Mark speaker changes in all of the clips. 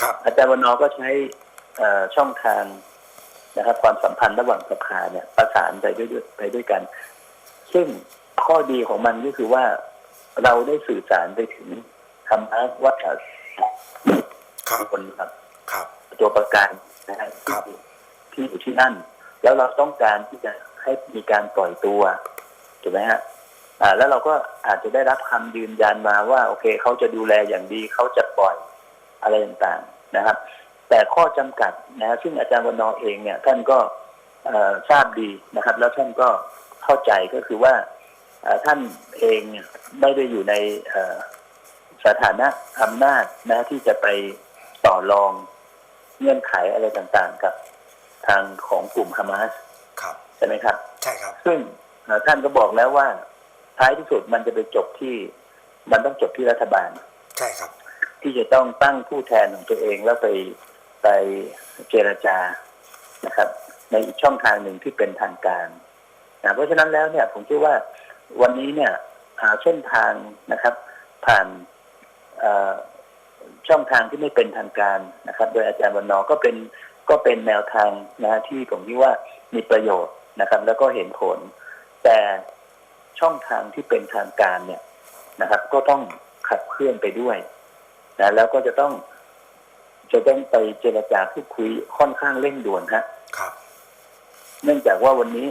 Speaker 1: ครับ
Speaker 2: อาจารย์วันนอร์ก็ใช้เอ่อช่องทางนะครับ ความสัมพันธ์ระหว่างสภาเนี่ย ประสานไปด้วยไปด้วยกัน ซึ่งข้อดีของมันก็คือว่าเราได้สื่อสารไปถึงธรรมะว่า
Speaker 1: ครับ
Speaker 2: คนครับ
Speaker 1: ครับ
Speaker 2: ตัวประกันนะฮะ
Speaker 1: ครับ
Speaker 2: ที่ที่อยู่ที่นั่น แล้วเราต้องการที่จะให้มีการปล่อยตัวถูกไหมฮะอ่า แล้วเราก็อาจจะได้รับคำยืนยันมาว่า โอเค เขาจะดูแลอย่างดีเขาจะปล่อย อะไรต่างๆนะครับ แต่ข้อจำกัดนะซึ่งอาจารย์วันนอร์เองเนี่ยท่านก็เอ่อทราบดีนะครับ แล้วท่านก็เข้าใจก็คือว่าเอ่อท่านเองเนี่ยไม่ได้อยู่ในเอ่อสถานะอำนาจนะที่จะไปต่อรองเงื่อนไขอะไรต่างๆ กับทางของกลุ่มฮามาส
Speaker 1: ครับ
Speaker 2: ใช่ไหมครับ
Speaker 1: ใช่ครับ
Speaker 2: ซึ่งเอ่อท่านก็บอกแล้วว่าท้ายที่สุดมันจะไปจบที่ มันต้องจบที่รัฐบาล
Speaker 1: ใช่ครับ
Speaker 2: ที่จะต้องตั้งผู้แทนของตัวเองแล้วไปไปเจรจานะครับ ในอีกช่องทางหนึ่งที่เป็นทางการนะเพราะฉะนั้นแล้วเนี่ยผมคิดว่าวันนี้เนี่ยหาเส้นทางนะครับ ผ่านอ่อช่องทางที่ไม่เป็นทางการนะครับ โดยอาจารย์วันนอก็เป็นก็เป็นแนวทางนะที่ผมคิดว่ามีประโยชน์นะครับ แล้วก็เห็นผล แต่ช่องทางที่เป็นทางการเนี่ยนะครับ ก็ต้องขับเคลื่อนไปด้วย นะแล้วก็จะต้อง จะต้องไปเจรจาพูดคุยค่อนข้างเร่งด่วนฮะ
Speaker 1: ครับ
Speaker 2: เนื่องจากว่าวันนี้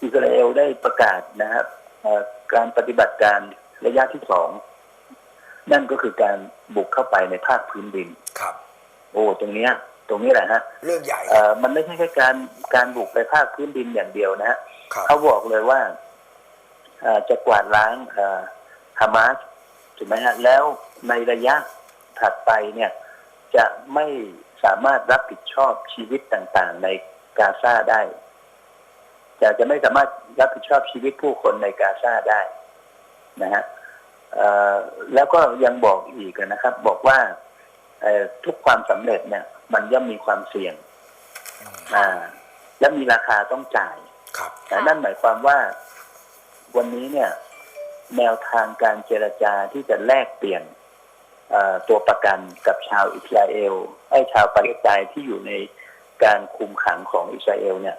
Speaker 2: อิสราเอลได้ประกาศนะครับเอ่อการปฏิบัติการระยะที่สองนั่นก็คือการบุกเข้าไปในภาคพื้นดิน
Speaker 1: ครับ
Speaker 2: โอ้ตรงเนี้ย ตรงนี้แหละฮะ
Speaker 1: เรื่องใหญ่
Speaker 2: เอ่อมันไม่ใช่แค่การการบุกไปภาคพื้นดินอย่างเดียวนะฮะ
Speaker 1: ครับ
Speaker 2: เขาบอกเลยว่าเอ่อจะกวาดล้างเอ่อฮามาส ถูกไหมฮะแล้วในระยะถัดไปเนี่ยจะไม่สามารถรับผิดชอบชีวิตต่างๆ ในกาซาได้จะจะไม่สามารถรับผิดชอบชีวิตผู้คนในกาซาได้นะฮะเอ่อแล้วก็ยังบอกอีกนะครับ บอกว่าเอ่อทุกความสำเร็จเนี่ย มันย่อมมีความเสี่ยง
Speaker 1: อืม
Speaker 2: อ่าและมีราคาต้องจ่าย
Speaker 1: ครับ
Speaker 2: แต่นั่นหมายความว่าวันนี้เนี่ย แนวทางการเจรจาที่จะแลกเปลี่ยนเอ่อตัวประกันกับชาวอิสราเอลไอ้ชาวปาเลสไตน์ที่อยู่ในการคุมขังของอิสราเอลเนี่ย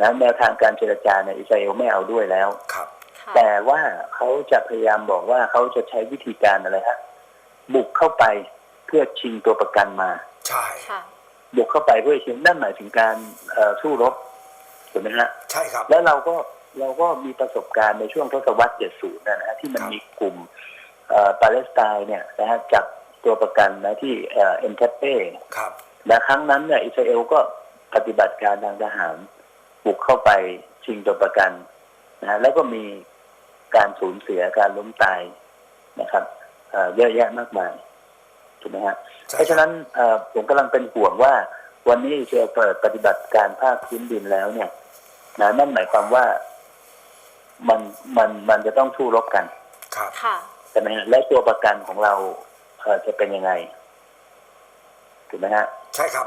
Speaker 2: นะแนวทางการเจรจาเนี่ยอิสราเอลไม่เอาด้วยแล้ว
Speaker 1: ครับ
Speaker 3: ค่ะ
Speaker 2: แต่ว่าเขาจะพยายามบอกว่าเขาจะใช้วิธีการอะไรฮะบุกเข้าไปเพื่อชิงตัวประกันมา
Speaker 1: ใช่
Speaker 3: ค่ะ
Speaker 2: บุกเข้าไปเพื่อชิงนั่นหมายถึงการเอ่อสู้รบถูกไหมฮะ
Speaker 1: ใช่ครับ
Speaker 2: แล้วเราก็ เราก็มีประสบการณ์ในช่วงทศวรรษ 70 นะฮะที่มัน
Speaker 1: ครับ
Speaker 2: มีกลุ่มเอ่อปาเลสไตน์เนี่ยนะฮะจับตัวประกันนะที่เอ่อ็นเทเป้
Speaker 1: ครับ
Speaker 2: และครั้งนั้นเนี่ยอิสราเอลก็ปฏิบัติการทางทหารบุกเข้าไปชิงตัวประกันนะฮะแล้วก็มีการสูญเสียการล้มตายนะครับเอ่อเยอะแยะมากมายถูกไหมฮะ
Speaker 1: ใช่
Speaker 2: เพราะฉะนั้นเอ่อผมกำลังเป็นห่วงว่า วันนี้อิสราเอลเปิดปฏิบัติการภาคพื้นดินแล้วเนี่ยนะนั่นหมายความว่า มันมันมันจะต้องสู้รบกัน
Speaker 1: ครับ
Speaker 3: ค่ะ
Speaker 2: ใช่ไหมฮะและตัวประกันของเราเอ่อจะเป็นยังไงถูกไหมฮะ
Speaker 1: ใช่ครับ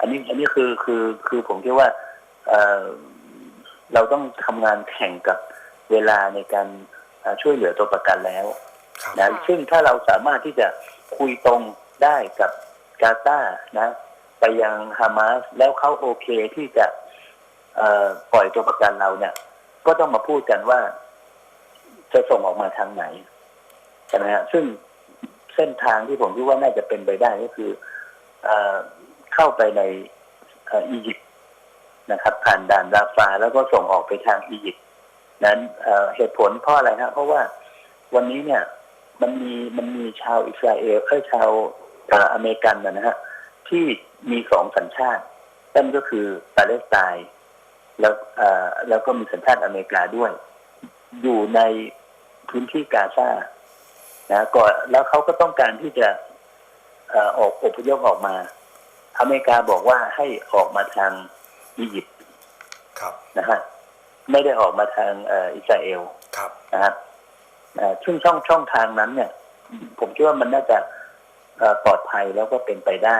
Speaker 2: อันนี้อันนี้คือคือคือผมคิดว่าเอ่อเราต้องทำงานแข่งกับเวลาในการเอ่อช่วยเหลือตัวประกันแล้ว
Speaker 1: ครับ
Speaker 2: นะ
Speaker 3: ค่ะ
Speaker 2: ซึ่งถ้าเราสามารถที่จะคุยตรงได้กับกาตาร์นะ ไปยังฮามาสแล้วเขาโอเคที่จะเอ่อปล่อยตัวประกันเราเนี่ย ก็ต้องมาพูดกันว่า จะส่งออกมาทางไหนใช่ไหมฮะซึ่งเส้นทางที่ผมคิดว่าน่าจะเป็นไปได้ก็คือเอ่อเข้าไปในอ,อียิปต์นะครับ ผ่านด่านราฟาแล้วก็ส่งออกไปทางอียิปต์นั้นเเหตุผลเพราะอะไรฮะเพราะว่าวันนี้เนี่ย มันมีมันมีชาวอิสราเอลเอ้ยชาวเอ่ออเมริกันนะฮะที่มีสองสัญชาตินั่นก็คือปาเลสไตน์ แล้วเอ่อแล้วก็มีสัญชาติอเมริกาด้วย อยู่ในพื้นที่กาซานะก่อนแล้วเขาก็ต้องการที่จะเอ่อออกอพยพออกมา อเมริกาบอกว่าให้ออกมาทางอียิปต์
Speaker 1: ครับ
Speaker 2: นะฮะไม่ได้ออกมาทางเอ่ออิสราเอล
Speaker 1: ครับ
Speaker 2: นะครับเอ่อซึ่งช่องช่องทางนั้นเนี่ย ผมคิดว่ามันน่าจะเอ่อปลอดภัยแล้วก็เป็นไปได้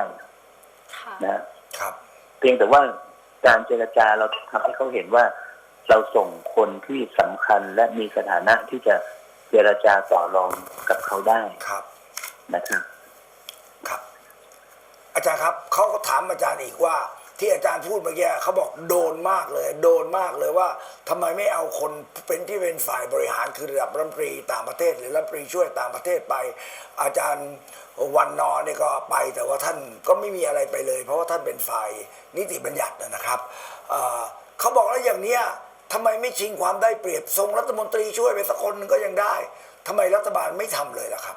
Speaker 3: ค่ะ
Speaker 2: นะฮะ
Speaker 1: ครับ
Speaker 2: เพียงแต่ว่า การเจรจาเราทำให้เขาเห็นว่าเราส่งคนที่สำคัญและมีสถานะที่จะเจรจาต่อรองกับเขาได้
Speaker 1: ครับ
Speaker 2: นะครับ
Speaker 1: ครับ อาจารย์ครับเขาก็ถามอาจารย์อีกว่า ที่อาจารย์พูดเมื่อกี้เขาบอกโดนมากเลย โดนมากเลยว่าทำไมไม่เอาคนเป็นที่เป็นฝ่ายบริหารคือระดับรัฐมนตรีต่างประเทศ หรือรัฐมนตรีช่วยต่างประเทศไป อาจารย์ วันนอร์เนี่ยก็ไปแต่ว่าท่านก็ไม่มีอะไรไปเลย เพราะว่าท่านเป็นฝ่ายนิติบัญญัตินะครับเอ่อเขาบอกแล้วอย่างเนี้ยทำไมไม่ชิงความได้เปรียบทรงรัฐมนตรีช่วยไปสักคนหนึงก็ยังได้ทำไมรัฐบาลไม่ทำเลยล่ะครับ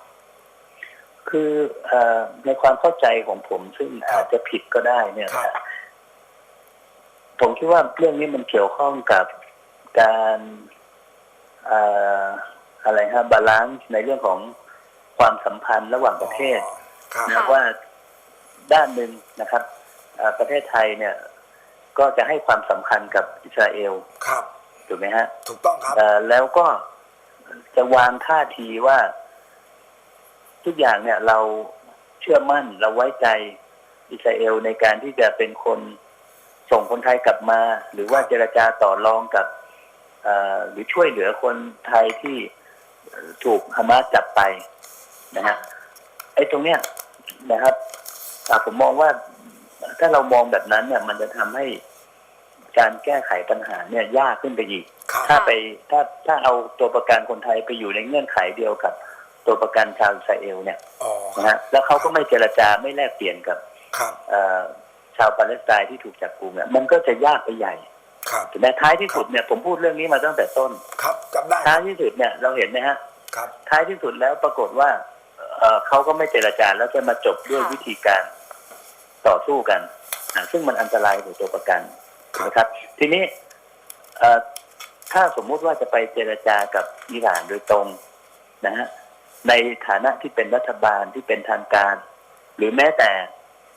Speaker 2: คือเอ่อในความเข้าใจของผมซึ่งอาจจะผิดก็ได้เนี่ย
Speaker 1: ครับ
Speaker 2: นะผมคิดว่าเรื่องนี้มันเกี่ยวข้องกับการเอ่ออะไรฮะบาลานซ์ในเรื่องของ ความสัมพันธ์ระหว่างประเทศ
Speaker 1: ครับ
Speaker 2: นะ
Speaker 3: ค่ะ
Speaker 2: ว่าด้านหนึ่งนะครับเอ่อประเทศไทยเนี่ย ก็จะให้ความสำคัญกับอิสราเอล
Speaker 1: ครับ
Speaker 2: ถูกไหมฮะ
Speaker 1: ถูกต้องครับ
Speaker 2: เอ่อแล้วก็จะวางท่าทีว่า ทุกอย่างเนี่ย เราเชื่อมั่นเราไว้ใจอิสราเอลในการที่จะเป็นคนส่งคนไทยกลับมา หรือว่าเจรจาต่อรองกับเอ่อหรือช่วยเหลือคนไทยที่เอ่อถูกฮามาสจับไป นะฮะไอ้ตรงเนี้ยนะครับอะผมมองว่าถ้าเรามองแบบนั้นเนี่ย มันจะทำให้การแก้ไขปัญหาเนี่ย ยากขึ้นไปอีก
Speaker 1: ครับ
Speaker 2: ถ้าไปถ้าถ้าเอาตัวประกันคนไทยไปอยู่ในเงื่อนไขเดียวกับ ตัวประกันชาวอิสราเอลเนี่ย
Speaker 1: อ๋อค
Speaker 2: นะ
Speaker 1: รับ
Speaker 2: ฮะแล้วเขาก็ไม่เจรจาไม่แลกเปลี่ยนกับ
Speaker 1: ครับ
Speaker 2: เอ่อชาวปาเลสไตน์ที่ถูกจับกุมเนี่ยมันก็จะยากไปใหญ่
Speaker 1: ครับ
Speaker 2: ถูกไหมท้ายที่สุดเนี่ยผมพูดเรื่องนี้มาตั้งแต่ต้น
Speaker 1: ครับจับได้ค
Speaker 2: ท้า
Speaker 1: รั
Speaker 2: ย
Speaker 1: บ
Speaker 2: ที่สุดเนี่ยเราเห็นไหมฮะ
Speaker 1: ครับ
Speaker 2: ท้ายที่สุดแล้วปรากฏว่า เอ่อเขาก็ไม่เจรจาแล้วจะมาจบด้วย
Speaker 3: ค่ะ
Speaker 2: วิธีการต่อสู้กันอะซึ่งมันอันตรายต่อตัวประกัน
Speaker 1: ครับ
Speaker 2: นะครับ ทีนี้เอ่อถ้าสมมุติว่าจะไปเจรจากับอิหร่านโดยตรงนะฮะในฐานะที่เป็นรัฐบาลที่เป็นทางการ หรือแม้แต่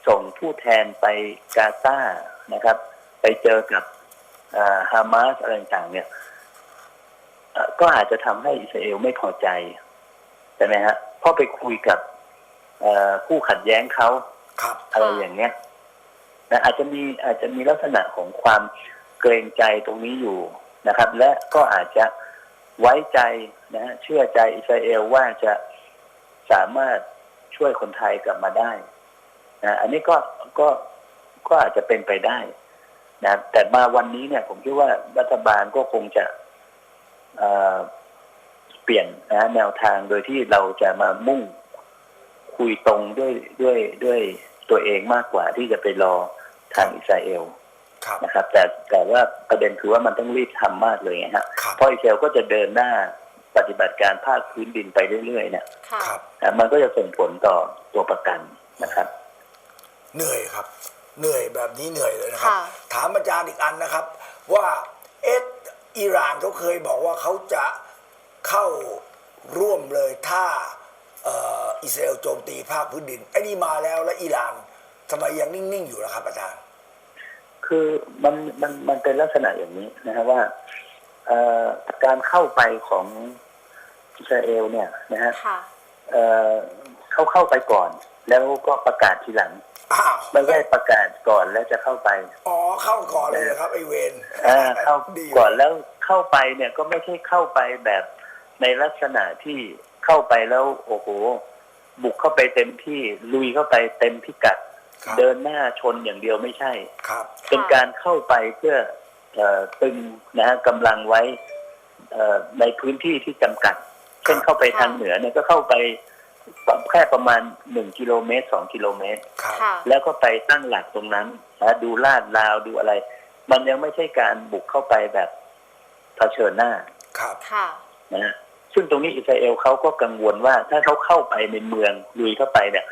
Speaker 2: ส่งผู้แทนไปกาซานะครับ ไปเจอกับฮามาสอะไรต่างๆเนี่ยเอ่อก็อาจจะทำให้อิสราเอลไม่พอใจใช่ไหมฮะเพราะไปคุยกับเอ่อผู้ขัดแย้งเขา
Speaker 1: ครับ
Speaker 2: อะไรอย่างเงี้ยนะอาจจะมีอาจจะมีลักษณะของความเกรงใจตรงนี้อยู่นะครับ และก็อาจจะไว้ใจนะฮะเชื่อใจอิสราเอลว่าจะสามารถช่วยคนไทยกลับมาได้นะอันนี้ก็ก็ก็อาจจะเป็นไปได้นะแต่มาวันนี้เนี่ย ผมคิดว่ารัฐบาลก็คงจะเอ่อเปลี่ยนนะแนวทางโดยที่เราจะมามุ่งคุยตรงด้วยด้วยด้วยตัวเองมากกว่าที่จะไปรอทางอิสราเอล
Speaker 1: ครับ
Speaker 2: นะครับ แต่แต่ว่าประเด็นคือว่ามันต้องรีบทำมากเลยไงฮะ
Speaker 1: ครับ
Speaker 2: เพราะอิสราเอลก็จะเดินหน้าปฏิบัติการภาคพื้นดินไปเรื่อยๆเนี่ย
Speaker 3: ค่ะ
Speaker 1: ครับ
Speaker 2: นะมันก็จะส่งผลต่อตัวประกันนะครับ
Speaker 1: เหนื่อยครับ เหนื่อยแบบนี้เหนื่อยเลยนะครับ
Speaker 3: ค่ะ
Speaker 1: ถามอาจารย์อีกอันนะครับ ว่าเอะอิหร่านเขาเคยบอกว่าเขาจะ เข้าร่วมเลยถ้าเอ่ออิสราเอลโจมตีภาคพื้นดินไอ้นี่มาแล้วแล้วอิหร่านทำไมยังนิ่ง ๆ อยู่ล่ะครับอาจารย์
Speaker 2: คือมันมันมันเป็นลักษณะอย่างนี้นะครับว่าเอ่อการเข้าไปของอิสราเอลเนี่ยนะฮะ
Speaker 3: ค่ะ
Speaker 2: เอ่อเขาเข้าไปก่อน แล้วก็ประกาศทีหลัง
Speaker 1: อ้าว
Speaker 2: ไม่ใช่ประกาศก่อนแล้วจะเข้าไป
Speaker 1: อ๋อเข้าก่อนเลยนะครับไอเวน
Speaker 2: อ่าเข้า
Speaker 1: ดี
Speaker 2: ก่อนแล้วเข้าไปเนี่ยก็ไม่ใช่เข้าไปแบบ ในลักษณะที่เข้าไปแล้วโอ้โห บุกเข้าไปเต็มที่ลุยเข้าไปเต็มพิกัด
Speaker 1: ครับ
Speaker 2: เดินหน้าชนอย่างเดียวไม่ใช่
Speaker 1: ครับ
Speaker 2: เป็นการเข้าไปเพื่อเอ่อตึงนะฮะกำลังไว้เอ่อในพื้นที่ที่จำกัด เช่นเข้าไปทางเหนือเนี่ยก็เข้าไปแค่ประมาณหนึ่งกิโลเมตรสองกิโลเมตร
Speaker 1: ครับ
Speaker 3: ค่ะแล้ว
Speaker 2: แล้วก็ไปตั้งหลักตรงนั้นนะดูลาดราวดูอะไร มันยังไม่ใช่การบุกเข้าไปแบบเผชิญหน้า
Speaker 1: ครับ
Speaker 3: ค่ะ
Speaker 2: นะฮะ ซึ่งตรงนี้อิสราเอลเขาก็กังวลว่าถ้าเขาเข้าไปในเมืองลุยเข้าไปเนี่ย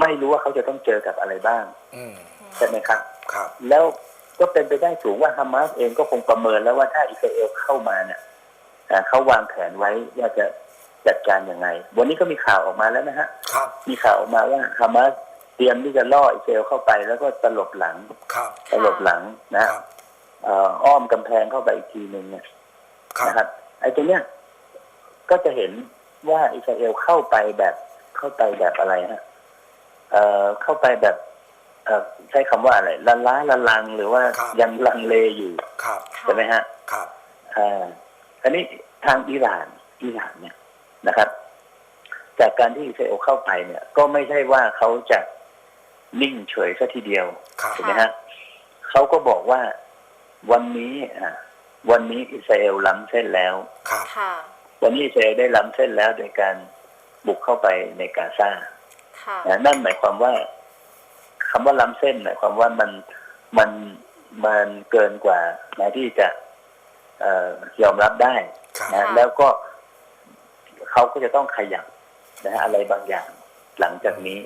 Speaker 2: ไม่รู้ว่าเขาจะต้องเจอกับอะไรบ้าง
Speaker 1: อืม
Speaker 2: ใช่ไหมครับ
Speaker 1: ครับ
Speaker 2: แล้วก็เป็นไปได้สูงว่าฮามาสเองก็คงประเมินแล้วว่าถ้าอิสราเอลเข้ามาเนี่ยอ่าเขาวางแผนไว้ว่าจะจัดการยังไง วันนี้ก็มีข่าวออกมาแล้วนะฮะ
Speaker 1: ครับ
Speaker 2: มีข่าวออกมาว่าฮามาสเตรียมที่จะล่ออิสราเอลเข้าไปแล้วก็ตลบหลัง
Speaker 1: ครับ
Speaker 2: ตลบหลังนะครับเอ่ออ้อมกำแพงเข้าไปอีกทีหนึ่งเนี่ย
Speaker 1: ครับ
Speaker 2: นะครับไอ้ตรงเนี้ย ก็จะเห็นว่าอิสราเอลเข้าไปแบบเข้าไปแบบอะไรฮะเอ่อเข้าไปแบบเอ่อใช้คำว่าอะไรละล้าละลังหรือว่า
Speaker 1: ครับ
Speaker 2: ยังลังเลอยู่
Speaker 1: ครับ
Speaker 3: ค่ะ
Speaker 2: ใช่ไหมฮะ
Speaker 1: ครับ
Speaker 2: อ่าอันนี้ทางอิหร่านอิหร่านเนี่ยนะครับ จากการที่อิสราเอลเข้าไปเนี่ย ก็ไม่ใช่ว่าเขาจะนิ่งเฉยซะทีเดียว
Speaker 1: ครับ
Speaker 2: ถูกไหมฮะเขาก็บอกว่าวันนี้อะวันนี้อิสราเอลล้ำเส้นแล้ว
Speaker 1: ครับ
Speaker 3: ค่ะ
Speaker 2: วันนี้อิสราเอลได้ล้ำเส้นแล้วโดยการบุกเข้าไปในกาซา
Speaker 3: ค่ะ
Speaker 2: นะนั่นหมายความว่าคำว่าล้ำเส้นหมายความว่ามันมันมันเกินกว่านะที่จะเอ่อยอมรับได้
Speaker 1: ครับ
Speaker 2: นะ
Speaker 3: ค่ะ
Speaker 2: แล้วก็เขาก็จะต้องขยับนะฮะอะไรบางอย่างหลังจากนี้